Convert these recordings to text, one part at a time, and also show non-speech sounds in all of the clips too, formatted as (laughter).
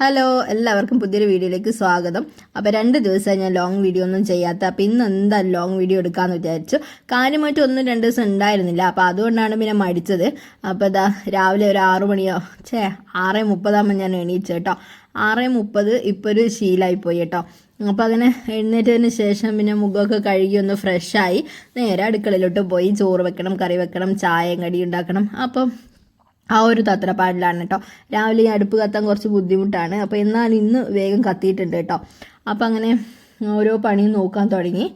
Hello എല്ലാവർക്കും പുതിയൊരു വീഡിയോയിലേക്ക് സ്വാഗതം. അപ്പോൾ രണ്ട് ദിവസമായി ഞാൻ ലോങ് വീഡിയോ ഒന്നും ചെയ്യാത്ത അപ്പോൾ ഇന്ന് എന്താ ലോങ് വീഡിയോ എടുക്കാമെന്ന് വിചാരിച്ചു. കാര്യമായിട്ട് ഒന്നും രണ്ട് ദിവസം ഉണ്ടായിരുന്നില്ല. അപ്പോൾ അതുകൊണ്ടാണ് പിന്നെ മടിച്ചത്. അപ്പോൾ ഇതാ രാവിലെ ഒരു ആറു മണിയോ ഛേ ആറേ മുപ്പതാകുമ്പോൾ ഞാൻ എണീച്ചു കേട്ടോ. ആറേ മുപ്പത് ഇപ്പോൾ ഒരു ശീലമായിപ്പോയി കേട്ടോ. അപ്പോൾ അങ്ങനെ എഴുന്നേറ്റതിന് ശേഷം പിന്നെ മുഖമൊക്കെ കഴുകി ഒന്ന് ഫ്രഷായി നേരെ അടുക്കളയിലോട്ട് പോയി. ചോറ് വെക്കണം കറി വെക്കണം ചായയും കടി ഉണ്ടാക്കണം. അപ്പം ആ ഒരു തത്രപ്പാടിലാണ് കേട്ടോ രാവിലെ ഈ അടുപ്പ് കത്താൻ കുറച്ച് ബുദ്ധിമുട്ടാണ്. അപ്പോൾ എന്നാൽ ഇന്ന് വേഗം കത്തിയിട്ടുണ്ട് കേട്ടോ അപ്പോൾ അങ്ങനെ ഓരോ പണിയും നോക്കാൻ തുടങ്ങി.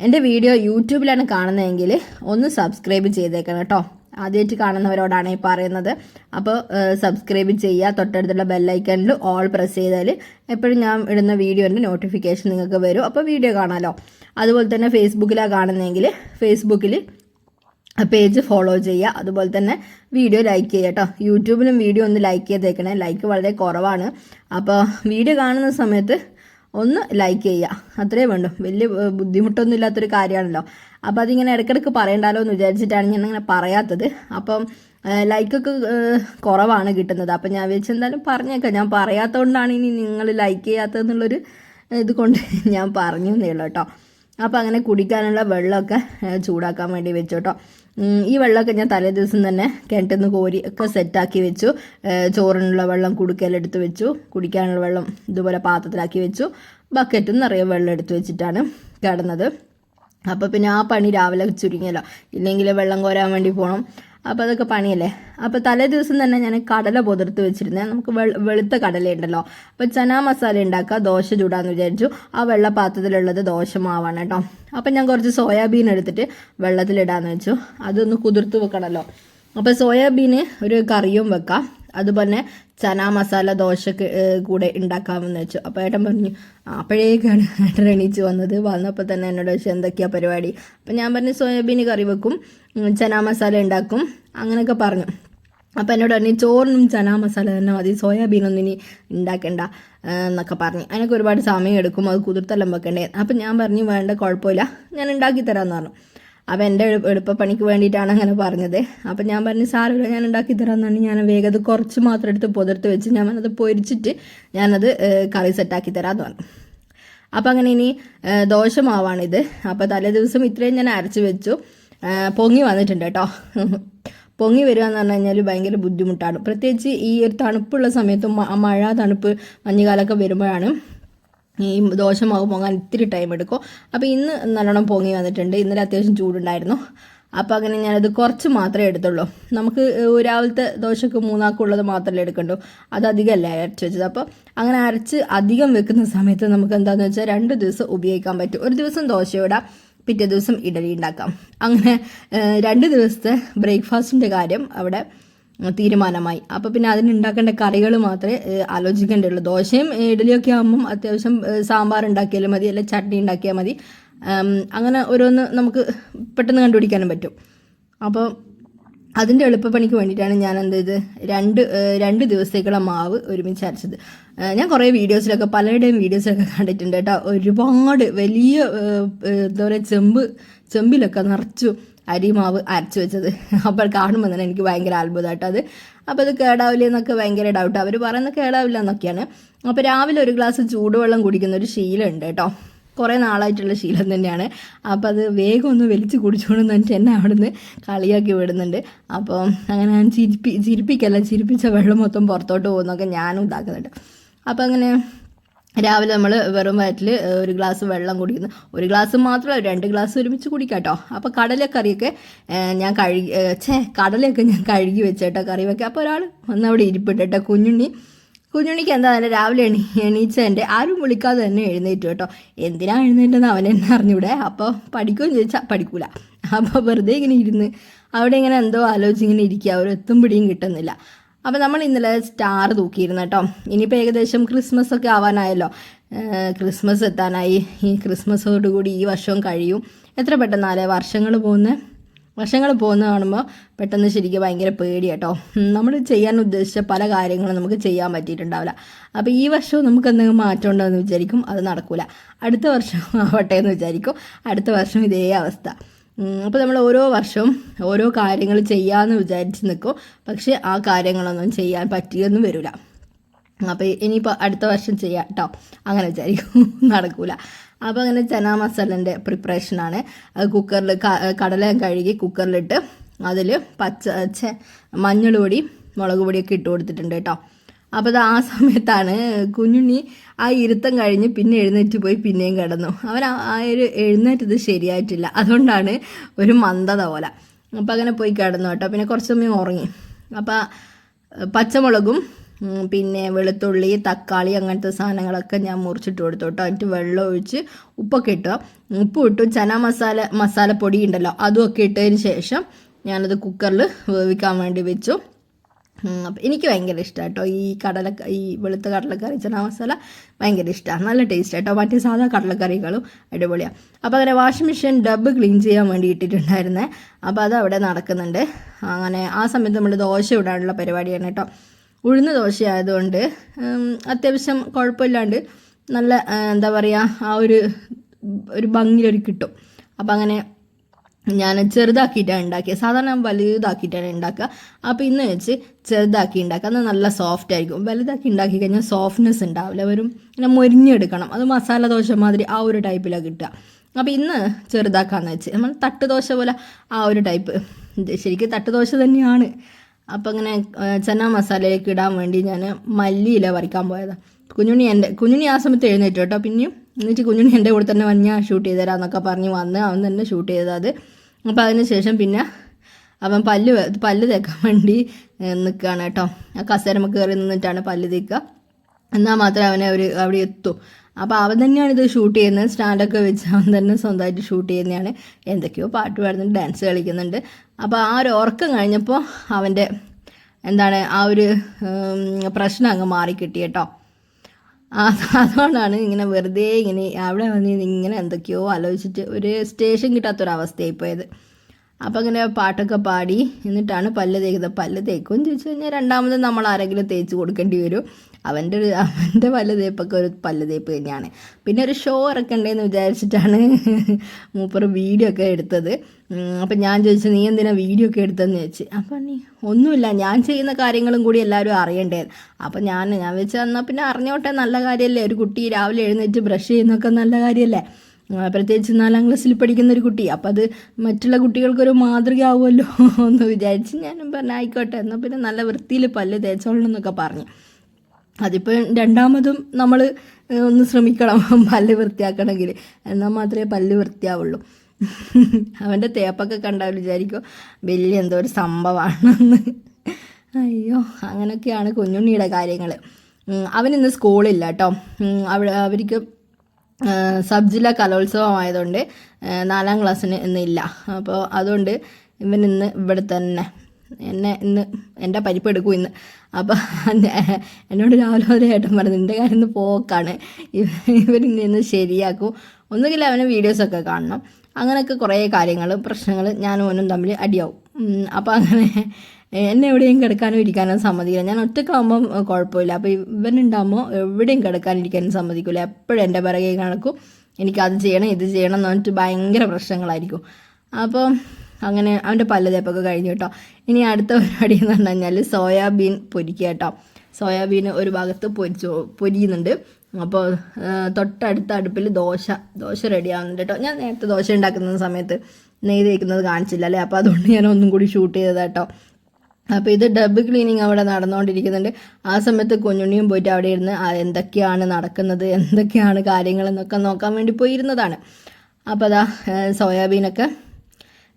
എന്റെ വീഡിയോ യൂട്യൂബിലാണ് കാണുന്നതെങ്കിൽ ഒന്ന് സബ്സ്ക്രൈബ് ചെയ്തേക്കണം കേട്ടോ ആദ്യമായിട്ട് കാണുന്നവരോടാണ് ഈ പറയുന്നത്. അപ്പോൾ സബ്സ്ക്രൈബ് ചെയ്യുക തൊട്ടടുത്തുള്ള ബെല്ലൈക്കണിൽ ഓൾ പ്രസ് ചെയ്താൽ എപ്പോഴും ഞാൻ ഇടുന്ന വീഡിയോന്റെ നോട്ടിഫിക്കേഷൻ നിങ്ങൾക്ക് വരും. അപ്പോൾ വീഡിയോ കാണാമല്ലോ അതുപോലെ തന്നെ ഫേസ്ബുക്കിലാണ് കാണുന്നതെങ്കിൽ ഫേസ്ബുക്കിൽ പേജ് ഫോളോ ചെയ്യുക. അതുപോലെ തന്നെ വീഡിയോ ലൈക്ക് ചെയ്യുക കേട്ടോ. യൂട്യൂബിലും വീഡിയോ ഒന്ന് ലൈക്ക് ചെയ്തേക്കണേ. ലൈക്ക് വളരെ കുറവാണ്. അപ്പോൾ വീഡിയോ കാണുന്ന സമയത്ത് ഒന്ന് ലൈക്ക് ചെയ്യുക. അത്രേ വേണ്ടു. വലിയ ബുദ്ധിമുട്ടൊന്നും ഇല്ലാത്തൊരു കാര്യമാണല്ലോ. അപ്പോൾ അതിങ്ങനെ ഇടയ്ക്കിടയ്ക്ക് പറയണ്ടല്ലോ എന്ന് വിചാരിച്ചിട്ടാണ് ഞാൻ അങ്ങനെ പറയാത്തത്. അപ്പം ലൈക്കൊക്കെ കുറവാണ് കിട്ടുന്നത്. അപ്പം ഞാൻ വിചാരിച്ചു പറഞ്ഞേക്കാം. ഞാൻ പറയാത്തതുകൊണ്ടാണ് ഇനി നിങ്ങൾ ലൈക്ക് ചെയ്യാത്തതെന്നുള്ളൊരു ഇത് കൊണ്ട് ഞാൻ പറഞ്ഞു എന്നേ ഉള്ളൂ കേട്ടോ. അപ്പോൾ അങ്ങനെ കുടിക്കാനുള്ള വെള്ളമൊക്കെ ചൂടാക്കാൻ വേണ്ടി വെച്ചു കേട്ടോ. ഈ വെള്ളമൊക്കെ ഞാൻ തലേ ദിവസം തന്നെ കിണറ്റിൽ നിന്ന് കോരി ഒക്കെ സെറ്റാക്കി വെച്ചു. ചോറിനുള്ള വെള്ളം കുടുക്കയിലെടുത്ത് വെച്ചു. കുടിക്കാനുള്ള വെള്ളം ഇതുപോലെ പാത്രത്തിലാക്കി വെച്ചു. ബക്കറ്റും നിറയെ വെള്ളം എടുത്ത് വെച്ചിട്ടാണ് കിടന്നത്. അപ്പോൾ പിന്നെ ആ പണി രാവിലെ ചുരുങ്ങിയല്ലോ. ഇല്ലെങ്കിൽ വെള്ളം കോരാൻ വേണ്ടി പോകണം അപ്പോൾ അതൊക്കെ പണിയല്ലേ? അപ്പോൾ തലേ ദിവസം തന്നെ ഞാൻ കടല പുതിർത്ത് വെച്ചിരുന്നേ. നമുക്ക് വെളുത്ത കടലയുണ്ടല്ലോ. അപ്പോൾ ചന മസാല ഉണ്ടാക്കുക ദോശ ചൂടാന്ന് വിചാരിച്ചു. ആ വെള്ള പാത്രത്തിലുള്ളത് ദോശ മാവാണ് കേട്ടോ. അപ്പം ഞാൻ കുറച്ച് സോയാബീൻ എടുത്തിട്ട് വെള്ളത്തിലിടാന്ന് വെച്ചു. അതൊന്ന് കുതിർത്ത് വെക്കണമല്ലോ അപ്പോൾ സോയാബീന് ഒരു കറിയും വെക്കാം. അതുപോലെ ചന മസാല ദോശക്ക് കൂടെ ഉണ്ടാക്കാമെന്ന് വെച്ചു. അപ്പോൾ ഏട്ടൻ പറഞ്ഞു അപ്പോഴേക്കാണ് ഏട്ടൻ എണീച്ച് വന്നത്. വന്നപ്പോൾ തന്നെ എന്നോട് വെച്ച് എന്തൊക്കെയാണ് പരിപാടി? അപ്പം ഞാൻ പറഞ്ഞു സോയാബീൻ കറി വെക്കും ചന മസാല ഉണ്ടാക്കും അങ്ങനെയൊക്കെ പറഞ്ഞു. അപ്പോൾ എന്നോട് പറഞ്ഞു ചോറിനും ചന മസാല തന്നെ മതി സോയാബീനൊന്നും ഇനി ഉണ്ടാക്കണ്ട എന്നൊക്കെ പറഞ്ഞു. അതിനൊക്കെ ഒരുപാട് സമയം എടുക്കും അത് കുതിർത്തെല്ലാം വെക്കണ്ടേ. അപ്പം ഞാൻ പറഞ്ഞു വേണ്ട കുഴപ്പമില്ല ഞാൻ ഉണ്ടാക്കി തരാമെന്ന് പറഞ്ഞു. അപ്പം എന്റെ എളുപ്പപ്പണിക്ക് വേണ്ടിയിട്ടാണ് അങ്ങനെ പറഞ്ഞത്. അപ്പം ഞാൻ പറഞ്ഞു സാരമില്ല ഞാൻ ഉണ്ടാക്കി തരാമെന്നാണ് ഞാൻ വേഗത കുറച്ച് മാത്രം എടുത്ത് പുതിർത്ത് വെച്ച് ഞാൻ അത് പൊരിച്ചിട്ട് ഞാനത് കറി സെറ്റാക്കി തരാമെന്ന് പറഞ്ഞു. അപ്പം അങ്ങനെ ഇനി ദോഷമാവാണിത് അപ്പോൾ തലേ ദിവസം ഇത്രയും ഞാൻ അരച്ച് വെച്ചു. പൊങ്ങി വന്നിട്ടുണ്ട് കേട്ടോ. പൊങ്ങി വരിക എന്ന് പറഞ്ഞു കഴിഞ്ഞാൽ ഭയങ്കര ബുദ്ധിമുട്ടാണ്. പ്രത്യേകിച്ച് ഈ ഒരു തണുപ്പുള്ള സമയത്തും മഴ തണുപ്പ് മഞ്ഞുകാലമൊക്കെ വരുമ്പോഴാണ് ഈ ദോശമാവ് പൊങ്ങാൻ ഇത്തിരി ടൈം എടുക്കും. അപ്പോൾ ഇന്ന് നല്ലോണം പൊങ്ങി വന്നിട്ടുണ്ട്. ഇന്നലെ അത്യാവശ്യം ചൂടുണ്ടായിരുന്നു. അപ്പോൾ അങ്ങനെ ഞാനത് കുറച്ച് മാത്രമേ എടുത്തുള്ളൂ. നമുക്ക് രാവിലത്തെ ദോശക്ക് മൂന്നാക്കുള്ളത് മാത്രമല്ലേ എടുക്കണ്ടോ. അത് അധികമല്ല അരച്ച് വെച്ചത്. അപ്പോൾ അങ്ങനെ അരച്ച് അധികം വെക്കുന്ന സമയത്ത് നമുക്ക് എന്താണെന്ന് വെച്ചാൽ രണ്ട് ദിവസം ഉപയോഗിക്കാൻ പറ്റും. ഒരു ദിവസം ദോശയിടാം പിറ്റേ ദിവസം ഇഡലി ഉണ്ടാക്കാം. അങ്ങനെ രണ്ട് ദിവസത്തെ ബ്രേക്ക്ഫാസ്റ്റിന്റെ കാര്യം അവിടെ തീരുമാനമായി. അപ്പോൾ പിന്നെ അതിനുണ്ടാക്കേണ്ട കറികൾ മാത്രമേ ആലോചിക്കേണ്ടുള്ളൂ ദോശയും ഇഡലിയൊക്കെ ആകുമ്പം അത്യാവശ്യം സാമ്പാർ ഉണ്ടാക്കിയാലും മതി അല്ലെങ്കിൽ ചട്നി ഉണ്ടാക്കിയാൽ മതി. അങ്ങനെ ഓരോന്ന് നമുക്ക് പെട്ടെന്ന് കണ്ടുപിടിക്കാനും പറ്റും. അപ്പോൾ അതിന്റെ എളുപ്പപ്പണിക്ക് വേണ്ടിയിട്ടാണ് ഞാൻ എന്ത് ചെയ്ത് രണ്ട് രണ്ട് ദിവസത്തേക്കുള്ള മാവ് ഒരുമിച്ച് അരച്ചത്. ഞാൻ കുറേ വീഡിയോസിലൊക്കെ പലരുടെയും വീഡിയോസിലൊക്കെ കണ്ടിട്ടുണ്ട് കേട്ടോ. ഒരുപാട് വലിയ എന്താ പറയുക ചെമ്പ് ചെമ്പിലൊക്കെ നിറച്ചു അരിമാവ് അരച്ചു വെച്ചത്. അപ്പോൾ കാണുമ്പോൾ തന്നെ എനിക്ക് ഭയങ്കര അത്ഭുതമായിട്ട് അത്. അപ്പോൾ അത് കേടാവില്ല എന്നൊക്കെ ഭയങ്കര ഡൗട്ട് അവർ പറയുന്നത് കേടാവില്ല എന്നൊക്കെയാണ്. അപ്പോൾ രാവിലെ ഒരു ഗ്ലാസ് ചൂടുവെള്ളം കുടിക്കുന്ന ഒരു ശീലമുണ്ട് കേട്ടോ. കുറേ നാളായിട്ടുള്ള ശീലം തന്നെയാണ്. അപ്പോൾ അത് വേഗം ഒന്ന് വലിച്ച് കുടിച്ചുകൊണ്ട് വെച്ചാൽ എന്നെ അവിടുന്ന് കളിയാക്കി വിടുന്നുണ്ട്. അപ്പോൾ അങ്ങനെ ഞാൻ ചിരിപ്പി ചിരിപ്പിക്കല്ല ചിരിപ്പിച്ച വെള്ളം മൊത്തം പുറത്തോട്ട് പോകുന്നൊക്കെ ഞാനും ഇതാക്കുന്നുണ്ട്. അപ്പോൾ അങ്ങനെ രാവിലെ നമ്മൾ വെറും വയറ്റിൽ ഒരു ഗ്ലാസ് വെള്ളം കുടിക്കുന്നു. ഒരു ഗ്ലാസ് മാത്രമല്ല രണ്ട് ഗ്ലാസ് ഒരുമിച്ച് കുടിക്കാം കേട്ടോ അപ്പോൾ കടലക്കറിയൊക്കെ ഞാൻ കഴുകി ഛേ കടലയൊക്കെ ഞാൻ കഴുകി വെച്ചേട്ടോ കറി വെക്കാം അപ്പോൾ ഒരാൾ വന്നവിടെ ഇരിപ്പിട്ടോ കുഞ്ഞുണ്ണി. കുഞ്ഞുണ്ണിക്ക് എന്താ തന്നെ രാവിലെ എണീ എണീച്ചതിന്റെ ആരും വിളിക്കാതെ തന്നെ എഴുന്നേറ്റു കേട്ടോ. എന്തിനാ എഴുന്നേറ്റെന്ന് അവൻ എന്നെ അറിഞ്ഞൂടെ? അപ്പോൾ പഠിക്കുമെന്ന് ചോദിച്ചാൽ പഠിക്കൂല. അപ്പോൾ വെറുതെ ഇങ്ങനെ ഇരുന്ന് അവിടെ ഇങ്ങനെ എന്തോ ആലോചിച്ച് ഇങ്ങനെ ഇരിക്കുക. ഒരു എത്തും പിടിയും കിട്ടുന്നില്ല. അപ്പോൾ നമ്മൾ ഇന്നലെ സ്റ്റാർ തൂക്കിയിരുന്നു കേട്ടോ. ഇനിയിപ്പോൾ ഏകദേശം ക്രിസ്മസ് ഒക്കെ ആവാനായല്ലോ. ക്രിസ്മസ് എത്താനായി. ഈ ക്രിസ്മസോടുകൂടി ഈ വർഷവും കഴിയും. എത്ര പെട്ടെന്നാലേ വർഷങ്ങൾ പോകുന്ന വർഷങ്ങൾ പോകുന്ന കാണുമ്പോൾ പെട്ടെന്ന് ശരിക്കും ഭയങ്കര പേടി കേട്ടോ. നമ്മൾ ചെയ്യാൻ ഉദ്ദേശിച്ച പല കാര്യങ്ങളും നമുക്ക് ചെയ്യാൻ പറ്റിയിട്ടുണ്ടാവില്ല. അപ്പോൾ ഈ വർഷവും നമുക്ക് എന്തെങ്കിലും മാറ്റം ഉണ്ടോ വിചാരിക്കും. അത് നടക്കില്ല അടുത്ത വർഷം (laughs) ആവട്ടെ എന്ന് വിചാരിക്കും. അടുത്ത വർഷം ഇതേ അവസ്ഥ. അപ്പോൾ നമ്മൾ ഓരോ വർഷവും ഓരോ കാര്യങ്ങൾ ചെയ്യാമെന്ന് വിചാരിച്ച് നിൽക്കും പക്ഷേ ആ കാര്യങ്ങളൊന്നും ചെയ്യാൻ പറ്റിയൊന്നും വരില്ല അപ്പോൾ ഇനിയിപ്പോൾ അടുത്ത വർഷം ചെയ്യാം കേട്ടോ അങ്ങനെ വിചാരിക്കും. (laughs) നടക്കൂല. അപ്പോൾ അങ്ങനെ ചന മസാലന്റെ പ്രിപ്പറേഷനാണ് അത് കുക്കറിൽ കടല കഴുകി കുക്കറിലിട്ട് അതിൽ പച്ച മഞ്ഞൾ പൊടി മുളക് പൊടിയൊക്കെ ഇട്ട് കൊടുത്തിട്ടുണ്ട് കേട്ടോ അപ്പോൾ ആ സമയത്താണ് കുഞ്ഞുണ്ണി ആ ഇരുത്തം കഴിഞ്ഞ് പിന്നെ എഴുന്നേറ്റ് പോയി പിന്നെയും കിടന്നു. അവൻ ആ- ഒരു എഴുന്നേറ്റത് ശരിയായിട്ടില്ല. അതുകൊണ്ടാണ് ഒരു മന്ദത പോലെ. അപ്പോൾ അങ്ങനെ പോയി കിടന്നു കേട്ടോ. പിന്നെ കുറച്ച് സമയം ഉറങ്ങി. അപ്പോൾ പച്ചമുളകും പിന്നെ വെളുത്തുള്ളി തക്കാളി അങ്ങനത്തെ സാധനങ്ങളൊക്കെ ഞാൻ മുറിച്ചിട്ട് കൊടുത്തു കേട്ടോ. എന്നിട്ട് വെള്ളം ഒഴിച്ച് ഉപ്പൊക്കെ ഇട്ടു. ഉപ്പ് ഇട്ടു. ചന മസാല മസാലപ്പൊടി ഉണ്ടല്ലോ അതും ഒക്കെ ഇട്ടതിന് ശേഷം ഞാനത് കുക്കറിൽ വേവിക്കാൻ വേണ്ടി വെച്ചു. എനിക്ക് ഭയങ്കര ഇഷ്ടമാണ് കേട്ടോ ഈ കടല ഈ വെളുത്ത കടലക്കറി ചന മസാല ഭയങ്കര ഇഷ്ടമാണ് നല്ല ടേസ്റ്റ് കേട്ടോ മറ്റേ സാധാ കടലക്കറികളും അടിപൊളിയാണ് അപ്പോൾ അങ്ങനെ വാഷിംഗ് മെഷീൻ ഡബ് ക്ലീൻ ചെയ്യാൻ വേണ്ടി ഇട്ടിട്ടുണ്ടായിരുന്നേ. അപ്പോൾ അത് അവിടെ നടക്കുന്നുണ്ട്. അങ്ങനെ ആ സമയത്ത് നമ്മൾ ദോശ ഇടാനുള്ള പരിപാടിയാണ് കേട്ടോ. ഉഴുന്ന ദോശ ആയതുകൊണ്ട് അത്യാവശ്യം കുഴപ്പമില്ലാണ്ട് നല്ല എന്താ പറയുക ആ ഒരു ഒരു ഭംഗിയിലൊരു കിട്ടും. അപ്പം അങ്ങനെ ഞാൻ ചെറുതാക്കിയിട്ടാണ് ഉണ്ടാക്കിയത്. സാധാരണ വലുതാക്കിയിട്ടാണ് ഉണ്ടാക്കുക. അപ്പോൾ ഇന്ന് വെച്ച് ചെറുതാക്കി ഉണ്ടാക്കുക. അത് നല്ല സോഫ്റ്റ് ആയിരിക്കും. വലുതാക്കി ഉണ്ടാക്കി കഴിഞ്ഞാൽ സോഫ്റ്റ്നെസ് ഉണ്ടാവില്ല. വെറും പിന്നെ മൊരിഞ്ഞെടുക്കണം. അത് മസാല ദോശ മാതിരി ആ ഒരു ടൈപ്പിലാണ് കിട്ടുക. അപ്പോൾ ഇന്ന് ചെറുതാക്കാന്ന് വെച്ച് നമ്മൾ തട്ട് ദോശ പോലെ ആ ഒരു ടൈപ്പ് ശരിക്കും തട്ട് ദോശ തന്നെയാണ്. അപ്പോൾ അങ്ങനെ ചന മസാലയിലേക്ക് ഇടാൻ വേണ്ടി ഞാൻ മല്ലിയില വരയ്ക്കാൻ പോയതാണ് കുഞ്ഞുണി എന്റെ കുഞ്ഞുണി ആ സമയത്ത് എഴുന്നേറ്റു കേട്ടോ. പിന്നെയും എന്നിട്ട് കുഞ്ഞുണ്ണി എന്റെ കൂടെ തന്നെ വന്ന് ഞാൻ ഷൂട്ട് ചെയ്ത് തരാമെന്നൊക്കെ പറഞ്ഞ് വന്ന് അവൻ തന്നെ ഷൂട്ട് ചെയ്തത് അപ്പോൾ അതിന് ശേഷം പിന്നെ അവൻ പല്ല് പല്ല് തേക്കാൻ വേണ്ടി നിൽക്കുകയാണ് കേട്ടോ. ആ കസേരമ കയറി നിന്നിട്ടാണ് പല്ല് തേക്കുക. എന്നാൽ മാത്രമേ അവനെ അവർ അവിടെ എത്തൂ. അപ്പോൾ അവൻ തന്നെയാണ് ഇത് ഷൂട്ട് ചെയ്യുന്നത്. സ്റ്റാൻഡൊക്കെ വെച്ച് അവൻ തന്നെ സ്വന്തമായിട്ട് ഷൂട്ട് ചെയ്യുന്നതാണ്. എന്തൊക്കെയോ പാട്ട് പാടുന്നുണ്ട് ഡാൻസ് കളിക്കുന്നുണ്ട്. അപ്പോൾ ആ ഒരു ഉറക്കം കഴിഞ്ഞപ്പോൾ അവന്റെ എന്താണ് ആ ഒരു പ്രശ്നം അങ്ങ് മാറിക്കിട്ടി കേട്ടോ. അതുകൊണ്ടാണ് ഇങ്ങനെ വെറുതെ ഇങ്ങനെ അവിടെ വന്ന് ഇങ്ങനെ എന്തൊക്കെയോ ആലോചിച്ചിട്ട് ഒരു സ്റ്റേഷൻ കിട്ടാത്തൊരവസ്ഥയായി പോയത്. അപ്പം അങ്ങനെ പാട്ടൊക്കെ പാടി എന്നിട്ടാണ് പല്ല് തേക്കുന്നത്. പല്ല് തേക്കുമെന്ന് ചോദിച്ചു കഴിഞ്ഞാൽ രണ്ടാമത് നമ്മൾ ആരെങ്കിലും തേച്ച് കൊടുക്കേണ്ടി വരും. അവന്റെ ഒരു അവന്റെ പല്ല് തേപ്പൊക്കെ ഒരു പല്ല് തേപ്പ് തന്നെയാണ്. പിന്നെ ഒരു ഷോ ഇറക്കണ്ടേന്ന് വിചാരിച്ചിട്ടാണ് മൂപ്പർ വീഡിയോ ഒക്കെ എടുത്തത്. അപ്പം ഞാൻ ചോദിച്ചു നീ എന്തിനാ വീഡിയോ ഒക്കെ എടുത്തതെന്ന് ചോദിച്ചു? അപ്പം നീ ഒന്നുമില്ല. ഞാൻ ചെയ്യുന്ന കാര്യങ്ങളും കൂടി എല്ലാവരും അറിയണ്ടേ? അപ്പം ഞാൻ ഞാൻ വെച്ചാൽ എന്നാൽ പിന്നെ അറിഞ്ഞോട്ടെ. നല്ല കാര്യമല്ലേ ഒരു കുട്ടി രാവിലെ എഴുന്നേറ്റ് ബ്രഷ് ചെയ്യുന്നൊക്കെ നല്ല കാര്യമല്ലേ പ്രത്യേകിച്ച് നാലാം ക്ലാസ്സിൽ പഠിക്കുന്ന ഒരു കുട്ടി. അപ്പം അത് മറ്റുള്ള കുട്ടികൾക്കൊരു മാതൃക മാതൃകയാവുമല്ലോ (laughs) എന്ന് വിചാരിച്ച് ഞാനും പറഞ്ഞു ആയിക്കോട്ടെ എന്നാൽ പിന്നെ നല്ല വൃത്തിയിൽ പല്ല് തേച്ചോളണം എന്നൊക്കെ പറഞ്ഞു. അതിപ്പോൾ രണ്ടാമതും നമ്മൾ ഒന്ന് ശ്രമിക്കണം (laughs) പല്ല് വൃത്തിയാക്കണമെങ്കിൽ. എന്നാൽ മാത്രമേ പല്ല് വൃത്തിയാവുള്ളൂ. (laughs) അവന്റെ തേപ്പൊക്കെ കണ്ടാൽ വിചാരിക്കും വലിയ എന്തോ ഒരു സംഭവമാണെന്ന്. അയ്യോ അങ്ങനെയൊക്കെയാണ് കുഞ്ഞുണ്ണിയുടെ കാര്യങ്ങൾ അവനിന്ന് സ്കൂളില്ല കേട്ടോ. അവിടെ അവർക്ക് സബ് ജില്ലാ കലോത്സവം ആയതുകൊണ്ട് നാലാം ക്ലാസ്സിന് ഇന്നില്ല അപ്പോൾ അതുകൊണ്ട് ഇവൻ ഇന്ന് ഇവിടെ തന്നെ. എന്നെ ഇന്ന് എന്റെ പരിപ്പ് എടുക്കും ഇന്ന്. അപ്പോൾ എന്നോട് രാവിലെ മുതലേ ഏട്ടൻ പറഞ്ഞു നിന്റെ കാര്യം ഇന്ന് പോക്കാണ്. ഇവൻ ഇന്ന് ശരിയാക്കും. ഒന്നുകിൽ അവന് വീഡിയോസൊക്കെ കാണണം. അങ്ങനെയൊക്കെ കുറേ കാര്യങ്ങൾ പ്രശ്നങ്ങൾ ഞാനും ഓനും തമ്മിൽ അടിയാവും. അപ്പോൾ അങ്ങനെ എന്നെ എവിടെയും കിടക്കാനോ ഇരിക്കാനോ സമ്മതിക്കില്ല. ഞാൻ ഒറ്റക്കാകുമ്പം കുഴപ്പമില്ല. അപ്പോൾ ഇവനുണ്ടാകുമ്പോൾ എവിടെയും കിടക്കാനിരിക്കാനും സമ്മതിക്കില്ല എപ്പോഴും എന്റെ പിറകെ കണക്കും എനിക്ക് അത് ചെയ്യണം ഇത് ചെയ്യണം എന്ന് പറഞ്ഞിട്ട് ഭയങ്കര പ്രശ്നങ്ങളായിരിക്കും. അപ്പോൾ അങ്ങനെ അവന്റെ പല്ല് കഴിഞ്ഞു കേട്ടോ. ഇനി അടുത്ത പരിപാടി എന്ന് പറഞ്ഞു കഴിഞ്ഞാൽ സോയാബീൻ പൊരിക്കുക കേട്ടോ. സോയാബീൻ ഒരു ഭാഗത്ത് പൊരിച്ചു പൊരിയുന്നുണ്ട്. അപ്പോൾ തൊട്ടടുത്ത അടുപ്പിൽ ദോശ ദോശ റെഡി ആവുന്നുണ്ട് കേട്ടോ. ഞാൻ നേരത്തെ ദോശ ഉണ്ടാക്കുന്ന സമയത്ത് നെയ്ത് വയ്ക്കുന്നത് കാണിച്ചില്ല അല്ലേ? അപ്പോൾ അതുകൊണ്ട് ഞാൻ ഒന്നും കൂടി ഷൂട്ട് ചെയ്തത് കേട്ടോ അപ്പോൾ ഇത് ഡബ് ക്ലീനിങ് അവിടെ നടന്നുകൊണ്ടിരിക്കുന്നുണ്ട്. ആ സമയത്ത് കുഞ്ഞുണ്ണിയും പോയിട്ട് അവിടെ ഇരുന്ന് എന്തൊക്കെയാണ് നടക്കുന്നത്? എന്തൊക്കെയാണ് കാര്യങ്ങളെന്നൊക്കെ നോക്കാൻ വേണ്ടി പോയിരുന്നതാണ്. അപ്പോൾ അതാ സോയാബീനൊക്കെ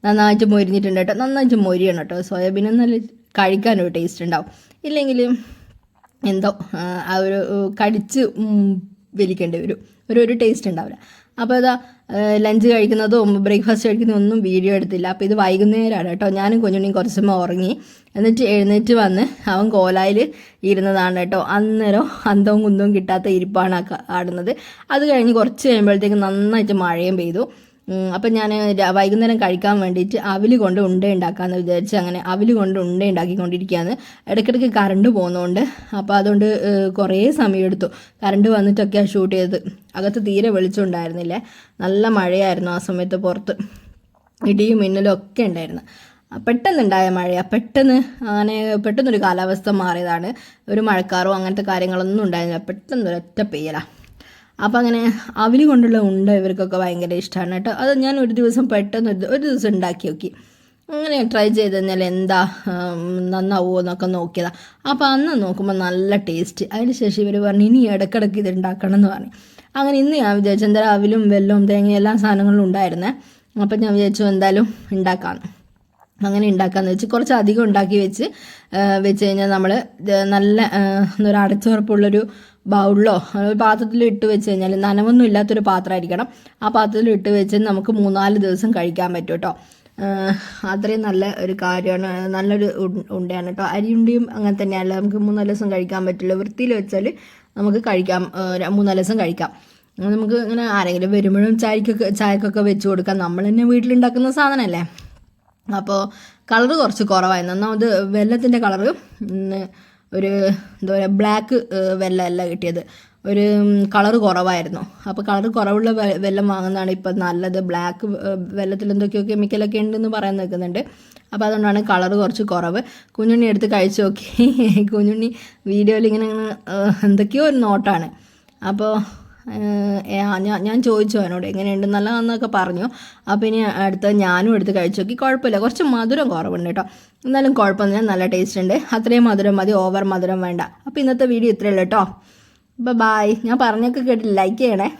നന്നായിട്ട് മൊരിഞ്ഞിട്ടുണ്ട് കേട്ടോ. നന്നായിട്ട് മൊരിയണം കേട്ടോ. സോയാബീൻ നല്ല കഴിക്കാനൊരു ടേസ്റ്റ് ഉണ്ടാവും. ഇല്ലെങ്കിൽ എന്തോ ആ, ഒരു കടിച്ച് വലിക്കേണ്ടി വരും. ഒരു ഒരു ടേസ്റ്റ് ഉണ്ടാവില്ല. അപ്പോൾ ഇതാ ലഞ്ച് കഴിക്കുന്നതും ബ്രേക്ക്ഫാസ്റ്റ് കഴിക്കുന്നതും ഒന്നും വീഡിയോ എടുത്തില്ല. അപ്പോൾ ഇത് വൈകുന്നേരമാണ് കേട്ടോ. ഞാനും കുഞ്ഞുണ്ണിയും കുറച്ച് സമയം ഉറങ്ങി. എന്നിട്ട് എഴുന്നേറ്റ് വന്ന് അവൻ കോലായിൽ ഇരുന്നതാണ് കേട്ടോ. അന്നേരം അന്തവും കുന്തവും കിട്ടാത്ത ഇരിപ്പാണ് ആടുന്നത്. അത് കഴിഞ്ഞ് കുറച്ച് കഴിയുമ്പോഴത്തേക്ക് നന്നായിട്ട് മഴയും പെയ്തു. അപ്പം ഞാൻ വൈകുന്നേരം കഴിക്കാൻ വേണ്ടിയിട്ട് അവിൽ കൊണ്ട് ഉണ്ട ഉണ്ടാക്കാമെന്ന് വിചാരിച്ച് അങ്ങനെ അവിൽ കൊണ്ട് ഉണ്ട ഉണ്ടാക്കിക്കൊണ്ടിരിക്കുകയാണ് ഇടയ്ക്കിടയ്ക്ക് കറണ്ട് പോകുന്നതുകൊണ്ട് അപ്പോൾ അതുകൊണ്ട് കുറേ സമയമെടുത്തു. കറണ്ട് വന്നിട്ടൊക്കെയാണ് ഷൂട്ട് ചെയ്തത്. അകത്ത് തീരെ വെളിച്ചം ഉണ്ടായിരുന്നില്ലേ നല്ല മഴയായിരുന്നു ആ സമയത്ത് പുറത്ത്. ഇടിയും മിന്നലും ഒക്കെ ഉണ്ടായിരുന്നു. പെട്ടെന്നുണ്ടായ മഴയാണ് പെട്ടെന്ന് അങ്ങനെ പെട്ടെന്നൊരു കാലാവസ്ഥ മാറിയതാണ്. ഒരു മഴക്കാറോ അങ്ങനത്തെ കാര്യങ്ങളൊന്നും ഉണ്ടായിരുന്നില്ല. പെട്ടെന്ന് ഒരൊറ്റ പെയ്യലാണ് അപ്പം അങ്ങനെ അവൽ കൊണ്ടുള്ള ഉണ്ട ഇവർക്കൊക്കെ ഭയങ്കര ഇഷ്ടമാണ് കേട്ടോ. അത് ഞാൻ ഒരു ദിവസം പെട്ടെന്ന് ഒരു ദിവസം ഉണ്ടാക്കി നോക്കി. അങ്ങനെ ട്രൈ ചെയ്ത് കഴിഞ്ഞാൽ എന്താ നന്നാവുമോ എന്നൊക്കെ നോക്കിയതാണ് അപ്പോൾ അന്ന് നോക്കുമ്പോൾ നല്ല ടേസ്റ്റ് അതിന് ശേഷം ഇവർ പറഞ്ഞു ഇനി ഇടയ്ക്കിടയ്ക്ക് ഇത് ഉണ്ടാക്കണം എന്ന് പറഞ്ഞു. അങ്ങനെ ഇന്ന് ഞാൻ വിചാരിച്ചു എന്തായാലും അവിലും വെല്ലവും തേങ്ങയും എല്ലാ സാധനങ്ങളും ഉണ്ടായിരുന്നേ? അപ്പം ഞാൻ വിചാരിച്ചു എന്തായാലും ഉണ്ടാക്കാമെന്ന് അങ്ങനെ ഉണ്ടാക്കാന്ന് വെച്ച് കുറച്ച് അധികം ഉണ്ടാക്കി വെച്ച് വെച്ച് കഴിഞ്ഞാൽ നമ്മൾ നല്ല എന്താ പറയുക അടച്ചുറപ്പുള്ളൊരു ബൗളിലോ ഒരു പാത്രത്തിൽ ഇട്ട് വെച്ച് കഴിഞ്ഞാൽ നനവൊന്നും ഇല്ലാത്തൊരു പാത്രമായിരിക്കണം. ആ പാത്രത്തിൽ ഇട്ട് വെച്ച് നമുക്ക് മൂന്നാൽ ദിവസം കഴിക്കാൻ പറ്റും കേട്ടോ അത്രയും നല്ല ഒരു കാര്യമാണ്. നല്ലൊരു ഉണ്ടയാണ് കേട്ടോ അരിയുണ്ടിയും അങ്ങനെ തന്നെയല്ല നമുക്ക് മൂന്നാൽ ദിവസം കഴിക്കാൻ പറ്റില്ല വൃത്തിയിൽ വെച്ചാൽ നമുക്ക് കഴിക്കാം. മൂന്നാൽ ദിവസം കഴിക്കാം. നമുക്ക് ഇങ്ങനെ ആരെങ്കിലും വരുമ്പോഴും ചായക്കൊക്കെ ചായക്കൊക്കെ വെച്ച് കൊടുക്കാം നമ്മൾ തന്നെ വീട്ടിലുണ്ടാക്കുന്ന സാധനമല്ലേ അപ്പോൾ കളർ കുറച്ച് കുറവായിരുന്നു. ഒന്നാമത് വെല്ലത്തിന്റെ കളർ ഒരു എന്താ പറയുക ബ്ലാക്ക് വെല്ലമല്ല കിട്ടിയത്. ഒരു കളർ കുറവായിരുന്നു. അപ്പോൾ കളർ കുറവുള്ള വെല്ലം വാങ്ങുന്നതാണ് ഇപ്പം നല്ലത്. ബ്ലാക്ക് വെല്ലത്തിൽ എന്തൊക്കെയോ കെമിക്കലൊക്കെ ഉണ്ടെന്ന് പറയാൻ നിൽക്കുന്നുണ്ട്. അപ്പോൾ അതുകൊണ്ടാണ് കളർ കുറച്ച് കുറവ്. കുഞ്ഞുണ്ണി എടുത്ത് കഴിച്ചു നോക്കി. കുഞ്ഞുണ്ണി വീഡിയോയിൽ ഇങ്ങനെ എന്തൊക്കെയോ ഒരു നോട്ടാണ്. അപ്പോൾ ഞാൻ ചോദിച്ചു അവനോട് എങ്ങനെയുണ്ട്? നല്ലതാണെന്നൊക്കെ പറഞ്ഞു. അപ്പോൾ ഇനി അടുത്ത ഞാനും എടുത്ത് കഴിച്ചു നോക്കി. കുഴപ്പമില്ല. കുറച്ച് മധുരം കുറവുണ്ട് കേട്ടോ. എന്നാലും കുഴപ്പമൊന്നുമില്ല. നല്ല ടേസ്റ്റ് ഉണ്ട്. അത്രയും മധുരം മതി. ഓവർ മധുരം വേണ്ട. അപ്പോൾ ഇന്നത്തെ വീഡിയോ ഇത്രയേ ഉള്ളൂ കേട്ടോ. അപ്പോൾ ബായ് ഞാൻ പറഞ്ഞൊക്കെ കേട്ടില്ല ലൈക്ക് ചെയ്യണേ.